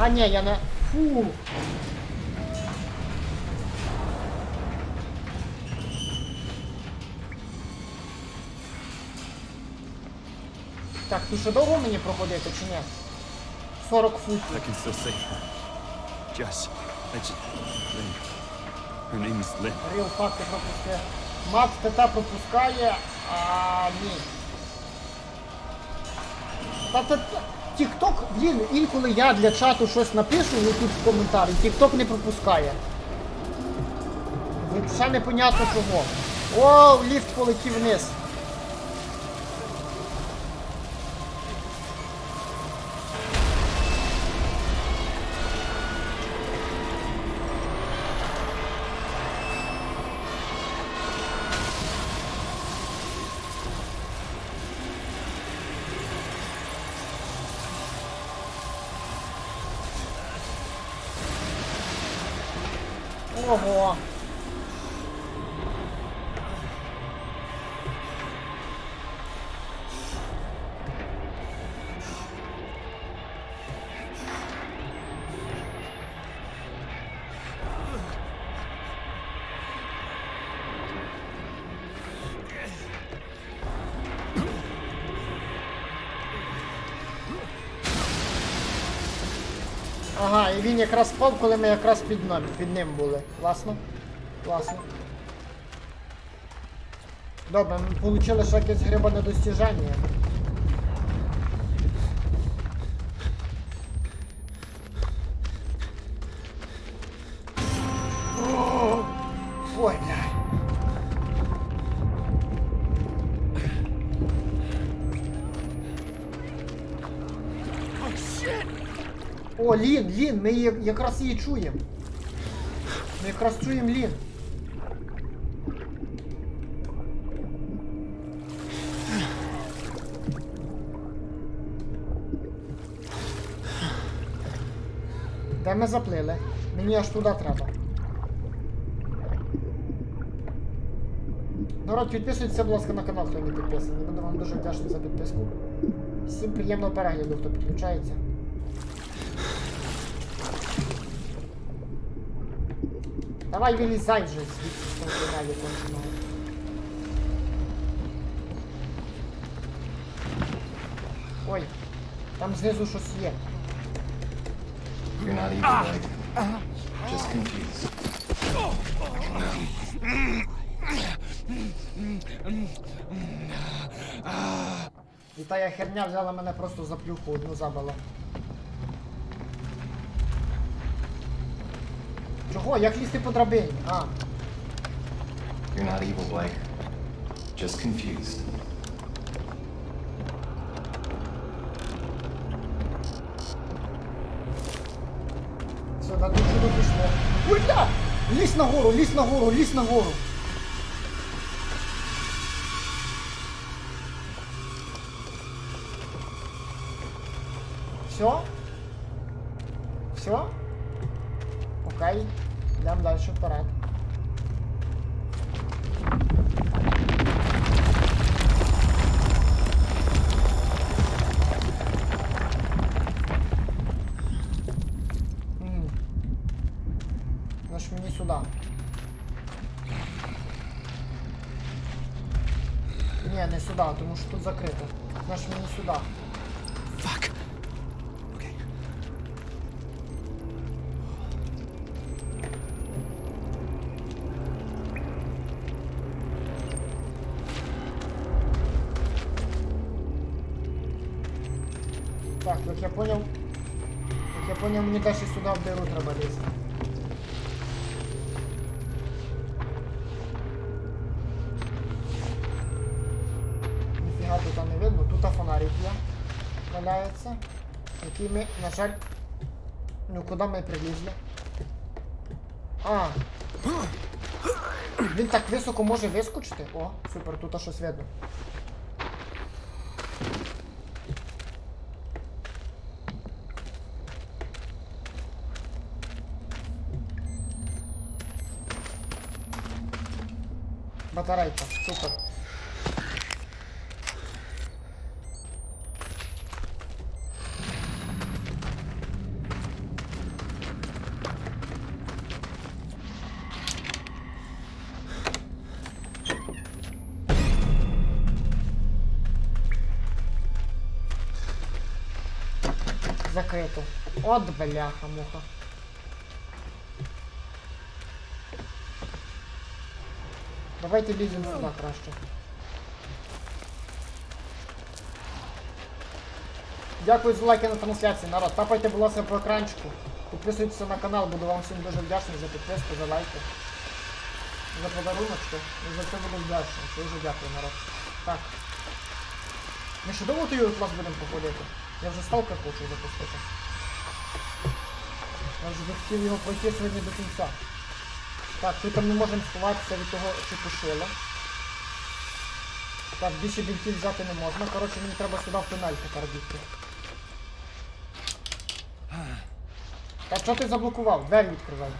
А, ні, я не. Фу. Так, тут ще довго мені проходити чи ні? 40 футів. I can still see her. Just, I just, Lynn. Her name is Lynn. Ріл факти пропустив. Мат ТТ пропускає, а ні. Та це Тікток, блін, інколи я для чату щось напишу, ну тут в коментарі, Тікток не пропускає. Ще непонятно чого. О, ліфт полетів вниз. 这么 Ага, і він якраз впав, коли ми якраз під ним, під ним були. Класно. Класно. Добре, ми отримали ще якесь грибане достіження. Лін, Лін, ми її, якраз її чуємо. Ми якраз чуємо Лін. Де ми заплили? Мені аж туди треба. Народ, підписуйтесь, будь ласка, на канал, хто не підписаний. Буду вам дуже вдячний за підписку. Всім приємного перегляду, хто підключається. Давай вилізай вже звідси з того каналі конченого. Ой, там знизу щось є. You're not evil, Blake. Just confused. І та я херня взяла мене просто за плюху одну забила. Чого? Як лізти по драбині? А, You're not evil, Blake. Just confused. все, на тут чудо пішло. Ой, бля! Лізь нагору, лізь нагору, лізь нагору. Ж. Ні, не сюди, тому що тут закрито. мы мені сюди. Валяється. Який ми, на жаль. Ну куди ми прилізли? А. Він так високо може вискочити. О, супер, тут щось видно. Батарейка, супер. Закрито. От бляха, муха. Давайте ліземо сюди краще. Дякую за лайки на трансляції, народ. Тапайте, ласка, по екранчику. Підписуйтесь на канал, буду вам всім дуже вдячний за підписку, за лайки. За подаруночки. І за це буду вдячний. Дуже дякую, народ. Так. Ми ще довго тою клас будемо походити? Я вже сталкер хочу запустити. Я вже хотів його пройти сьогодні до кінця. Так, тут ми можемо сховатися від того чепушила. Так, більше бінтів взяти не можна. Коротше, мені треба сюди в тунель тепер бігти. Так, що ти заблокував? Двері відкривай.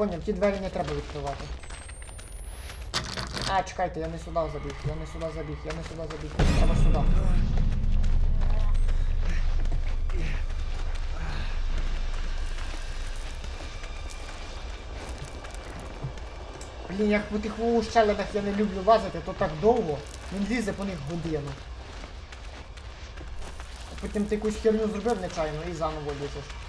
Поняв, ті двері не треба відкривати. А, чекайте, я не сюди забіг, я не сюди забіг, я не сюди забіг, треба сюди. Блін, як по тих ущелинах я не люблю лазити, то так довго. Він лізе по них годину. Потім ти якусь херню зробив нечайно і заново лізеш.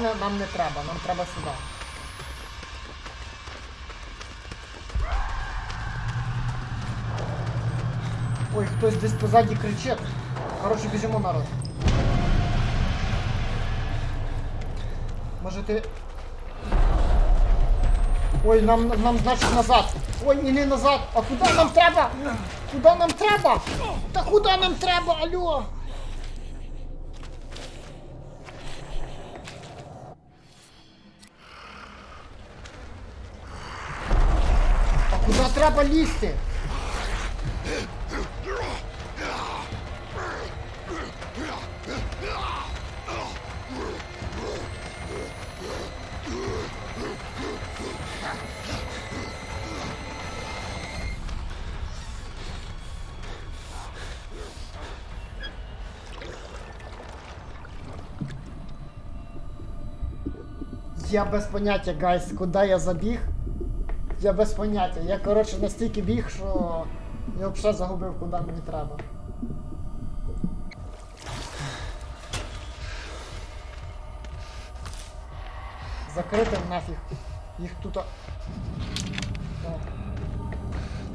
Не- нам не треба, нам треба сюди. Ой, хтось десь позаді кричить. Коротше, біжимо народ. Може ти. Ой, нам, нам значить назад. Ой, ні, не назад. А куди нам треба? Куди нам треба? Та куди нам треба? Алло? Треба лізти? Я без поняття, гайс, куди я забіг. Я без поняття. Я, коротше, настільки біг, що я взагалі загубив, куди мені треба. Закрити нафіг. Їх тут.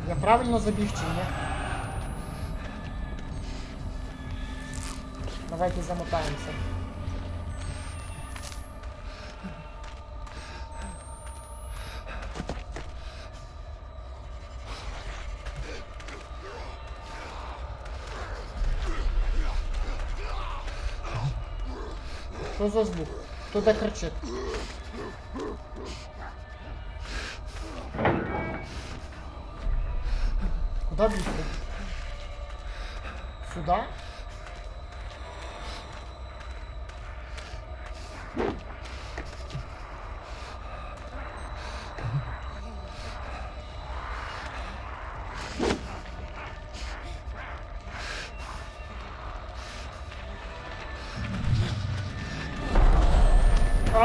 Я правильно забіг чи ні? Давайте замотаємося. Що за звук? Хто де кричить? Куда бігти? Сюда?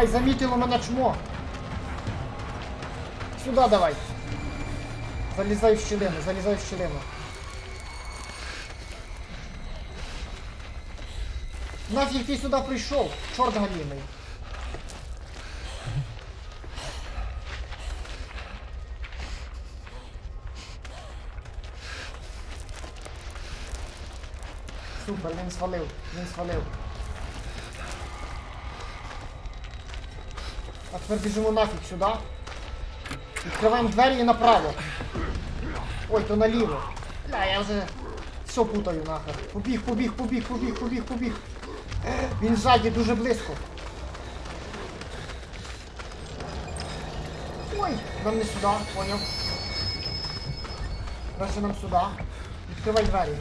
Ай, замітило мене чмо. Сюда давай. Залізай в щілину, залізай в щілину. Нафіг ти сюди прийшов, чорт галімий. Супер, він свалив, він свалив. А тепер біжимо нафіг сюди. Відкриваємо двері і направо. Ой, то наліво. Бля, я вже все путаю нахер. Побіг, побіг, побіг, побіг, побіг, побіг. Він ззаді дуже близько. Ой, нам не сюди, поняв. Краще нам сюди. Відкривай двері.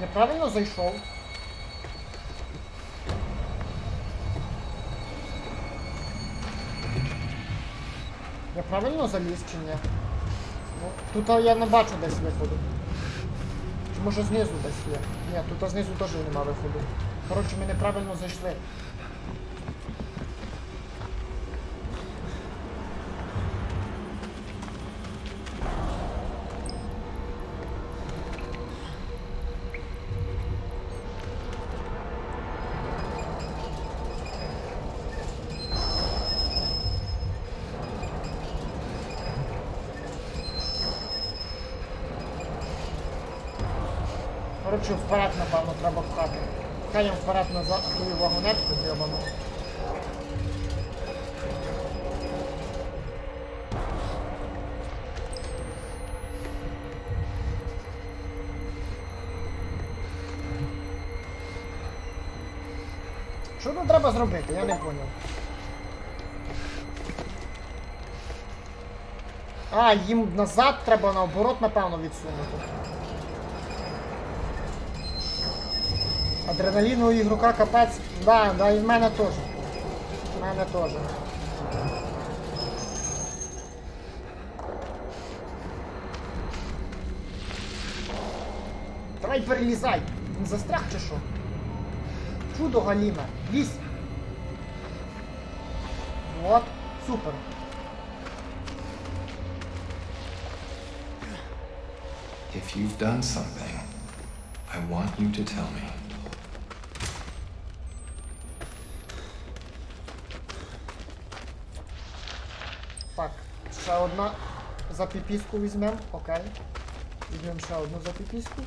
Я правильно зайшов? Я правильно заліз чи ні? Ну, тут я не бачу десь виходу. Чи може знизу десь є? Ні, тут знизу теж нема виходу. Коротше, ми неправильно зайшли. Коротше, вперед, напевно, треба пхати. Пхаємо вперед назад ту вагонетку гребану. Що тут треба зробити? Я не поняв. А, їм назад треба наоборот, напевно, відсунути. Адреналіну у ігрока капець. Да, да, і в мене теж. В мене теж. Давай перелізай. Він застряг чи що? Чудо галіме. Лізь. От, супер. If you've done something, I want you to tell me. Так, ще одна за піпіску візьмемо, окей. Візьмемо ще одну за піпіску.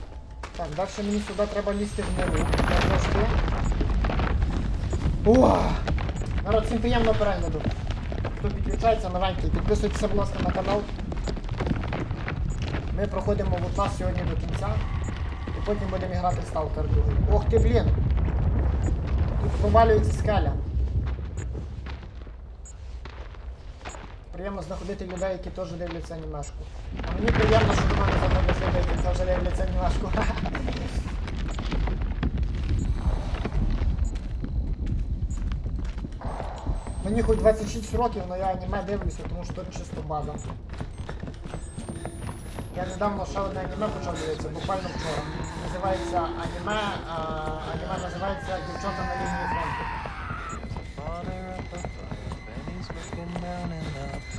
Так, далі мені сюди треба лізти в ниву, як завжди. О! Народ, всім приємного перегляду. Хто підключається, новенький, підписуйтеся, будь ласка, на канал. Ми проходимо в нас сьогодні до кінця. І потім будемо грати в Stalker 2. Ох ти, блін! Тут провалюється скеля. Приємно знаходити людей, які теж дивляться анімешку. А мені приємно, що до мене заходять люди, які теж дивляться анімешку. Мені хоч 26 років, але я аніме дивлюся, тому що тут чисто база. Я недавно ще одне аніме почав дивитися, буквально вчора. Називається аніме, а, аніме називається Дівчата на лінії фронту.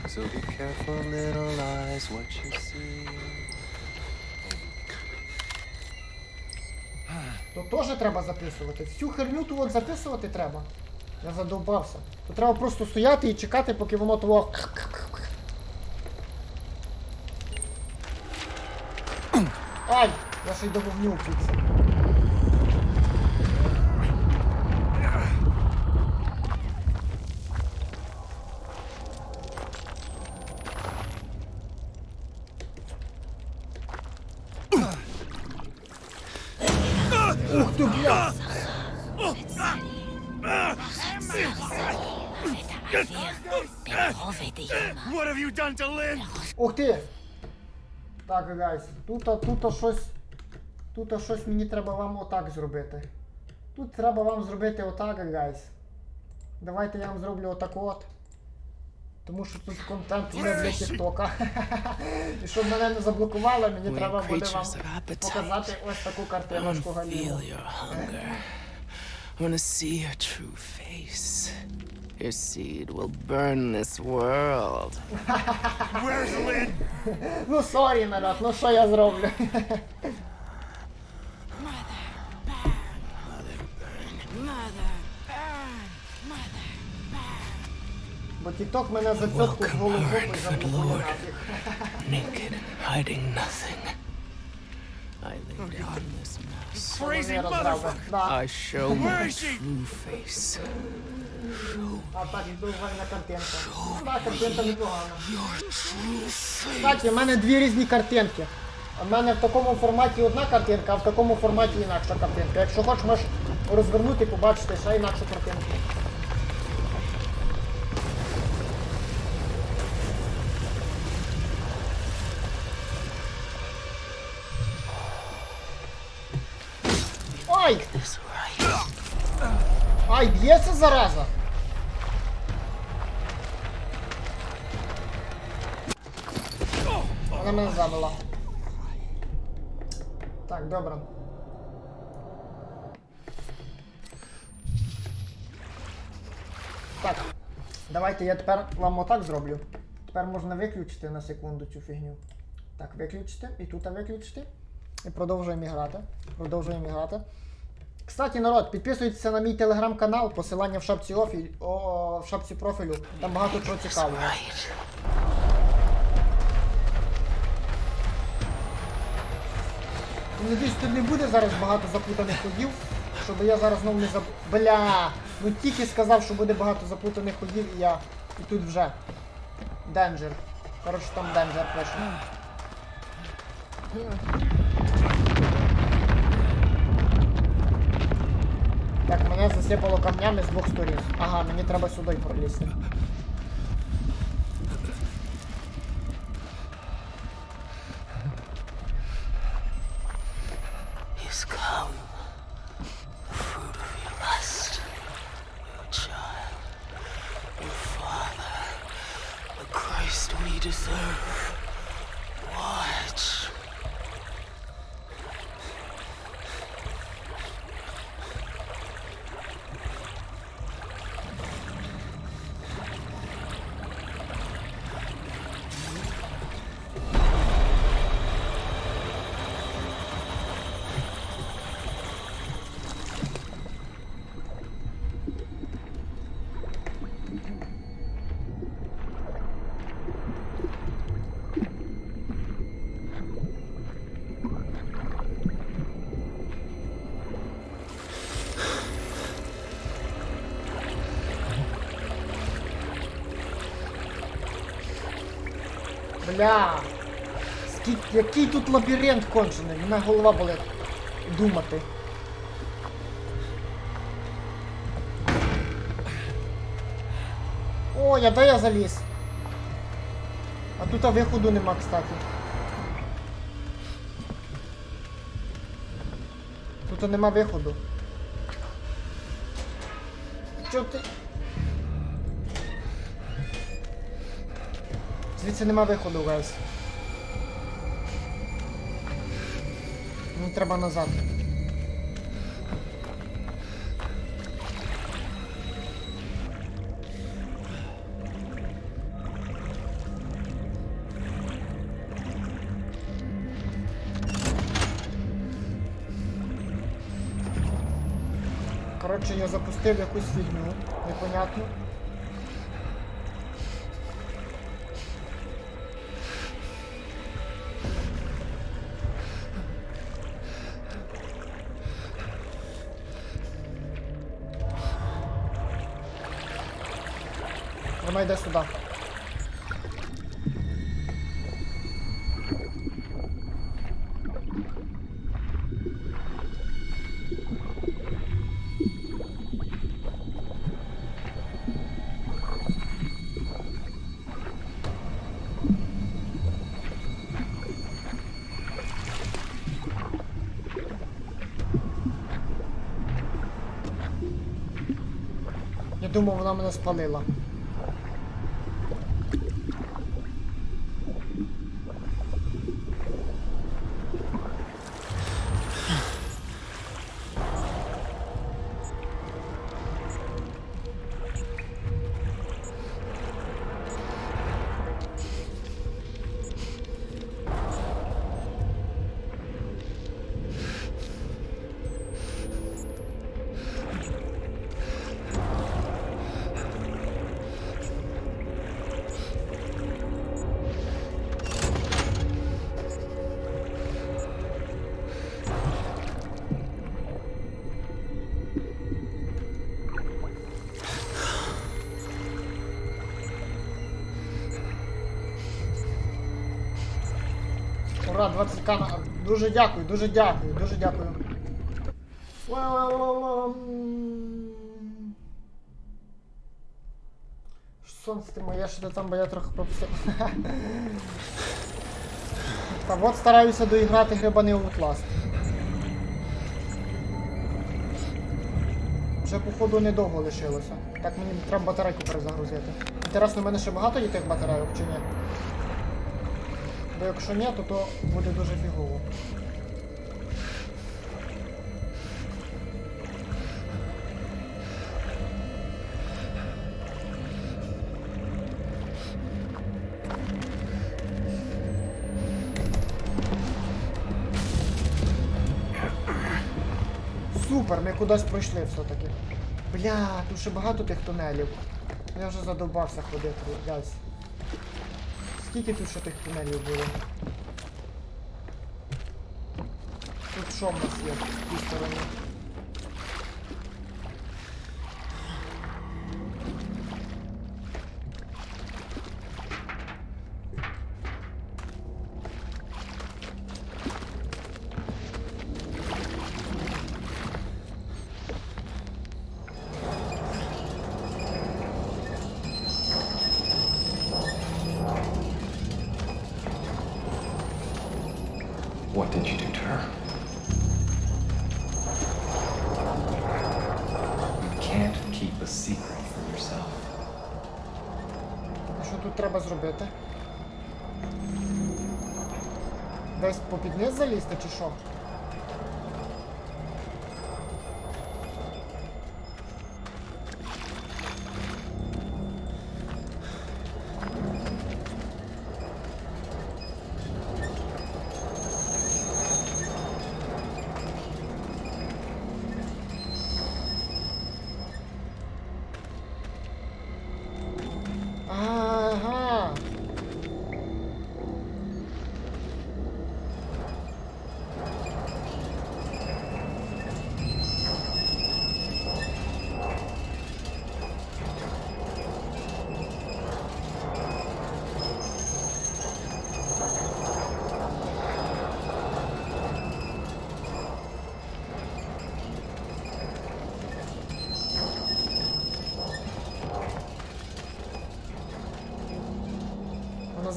So be careful, little eyes, what you see. То теж треба записувати. Всю херню ту от записувати треба. Я задовбався. То треба просто стояти і чекати, поки воно того. Ай! Я ще й до вогню. Ти! Так, гайс, тут, тут щось. Тут щось мені треба вам отак зробити. Тут треба вам зробити отак, гайс. Давайте я вам зроблю отак от. Тому що тут контент не для тіктока. І щоб мене не заблокували, мені треба буде вам показати ось таку картиночку Галіну. I wanna see your true face. Your seed will burn this world. Where's Lynn? Ну сорі, народ, ну що я зроблю? Бо тікток мене за цьотку з Welcome, голим Lord, попою good заблокує Lord. нафіг. Naked, hiding nothing. I lay down this mess. Crazy Я розбрав. motherfucker! Да. I show Where my is she? true face. А так довольна картинка. Ну так, картинка непогана. Кстати, в мене дві різні картинки. У мене в такому форматі одна картинка, а в такому форматі інакша картинка. Якщо хочеш, можеш розвернути і побачити ще інакшу картинку. Ай, б'ється зараза! Вона мене забила. Так, добре. Так, давайте я тепер вам отак зроблю. Тепер можна виключити на секунду цю фігню. Так, виключити і тут виключити. І продовжуємо грати. Продовжуємо грати. Кстати, народ, підписуйтеся на мій телеграм-канал, посилання в шапці офі... О, в шапці профілю. Там багато чого цікавого. Надіюсь, тут не буде зараз багато заплутаних ходів, щоб я зараз знову не заб... Бля! Ну тільки сказав, що буде багато заплутаних ходів, і я. І тут вже. Денджер. Коротше, там Денджер пише. Засипало камнями з двох сторін. Ага, мені треба сюди пролізти. Бля. Скільки, який тут лабіринт кончений, мене голова болить думати. О, я де я заліз? А тут а виходу нема, кстати. Тут нема виходу. Чо ти? Звідси нема виходу весь. Мені треба назад. Коротше, я запустив якусь фігню, непонятну. Вона йде сюди. Я думав, вона мене спалила. Ура, 20 к Дуже дякую, дуже дякую, дуже дякую. Сонце ти моє, що там, бо я трохи пропустив. Та от стараюся доіграти грибаний Outlast. Вже походу недовго лишилося. Так мені треба батарейку перезагрузити. Інтересно, в мене ще багато є тих батарейок чи ні? Бо якщо ні, то, то буде дуже фігово. Супер, ми кудись пройшли все-таки. Бля, тут ще багато тих тунелів. Я вже задовбався ходити, гайс. Скільки тут ще тих тунелів було? Тут що в нас є в тій стороні? What did you do to her? You can't keep a secret from yourself. Що тут треба зробити? Десь попід низ залізти чи що?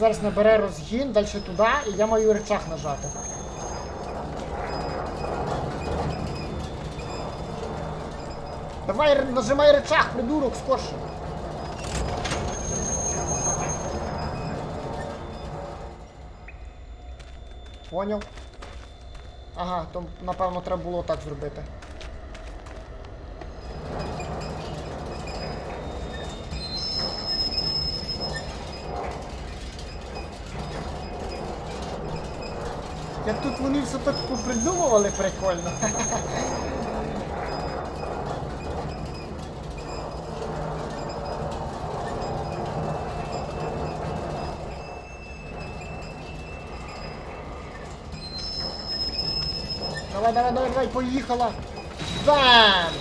Зараз набере розгін, далі туди, і я маю речах нажати. Давай, нажимай речах, придурок, скорше. Поняв? Ага, то напевно треба було так зробити. Як тут вони все так попридумували прикольно. Давай, давай, давай, давай, поїхала. Бам!